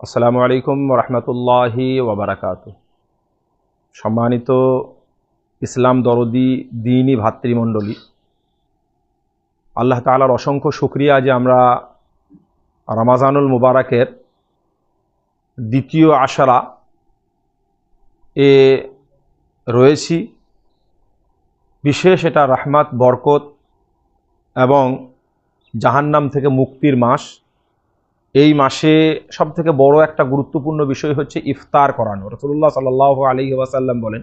আসসালামু আলাইকুম রহমতুল্লাহি ওবরাকাত। সম্মানিত ইসলাম দরদি দিনী ভাতৃমণ্ডলী, আল্লাহ তালার অসংখ্য শুক্রিয়া যে আমরা রামাজানুল মুবারকের দ্বিতীয় আশারা এ রয়েছি। বিশেষ এটা রহমাত, বরকত এবং জাহান্নাম থেকে মুক্তির মাস। এই মাসে সব থেকে বড় একটা গুরুত্বপূর্ণ বিষয় হচ্ছে ইফতার করানো। রসুল্লাহ সাল্লাহ আলী ওয়াসাল্লাম বলেন,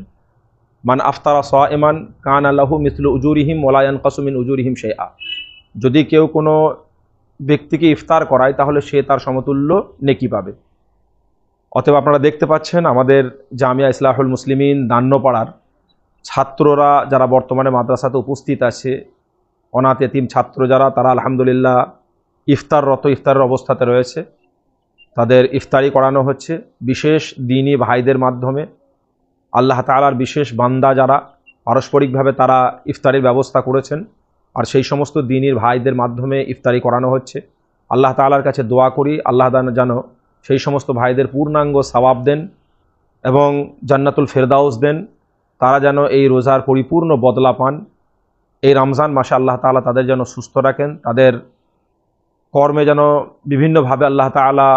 মান আফতারা স এমান কান আল্লাহু মিসলু উজুরিহিম মোলায়ন কাসুমিন উজুরিহিম সে আ যদি কেউ কোনো ব্যক্তিকে ইফতার করায়, তাহলে সে তার সমতুল্য নেকি পাবে। অতএব আপনারা দেখতে পাচ্ছেন, আমাদের জামিয়া ইসলাহুল মুসলিমিন দান্যপাড়ার ছাত্ররা যারা বর্তমানে মাদ্রাসাতে উপস্থিত আছে অনাথ এতিম ছাত্র যারা, তারা আলহামদুলিল্লাহ ইফতাররত ইফতারের অবস্থাতে রয়েছে। তাদের ইফতারি করানো হচ্ছে বিশেষ দিনী ভাইদের মাধ্যমে। আল্লাহ তালার বিশেষ বান্দা যারা, পারস্পরিকভাবে তারা ইফতারির ব্যবস্থা করেছেন আর সেই সমস্ত দিনীর ভাইদের মাধ্যমে ইফতারি করানো হচ্ছে। আল্লাহ তালার কাছে দোয়া করি, আল্লাহ যেন সেই সমস্ত ভাইদের পূর্ণাঙ্গ সবাব দেন এবং জান্নাতুল ফেরদাউস দেন। তারা যেন এই রোজার পরিপূর্ণ বদলা পান। এই রমজান মাসে আল্লাহ তালা তাদের যেন সুস্থ রাখেন, তাদের কর্মে যেন বিভিন্নভাবে আল্লাহ তালা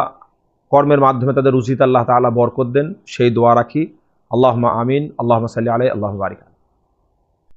কর্মের মাধ্যমে তাদের উচিত আল্লাহ তালা বরকত দেন, সেই দোয়া রাখি। আল্লাহ আমিন আল্লাহ সাল্লি আলাই আল্লাহ বারিকা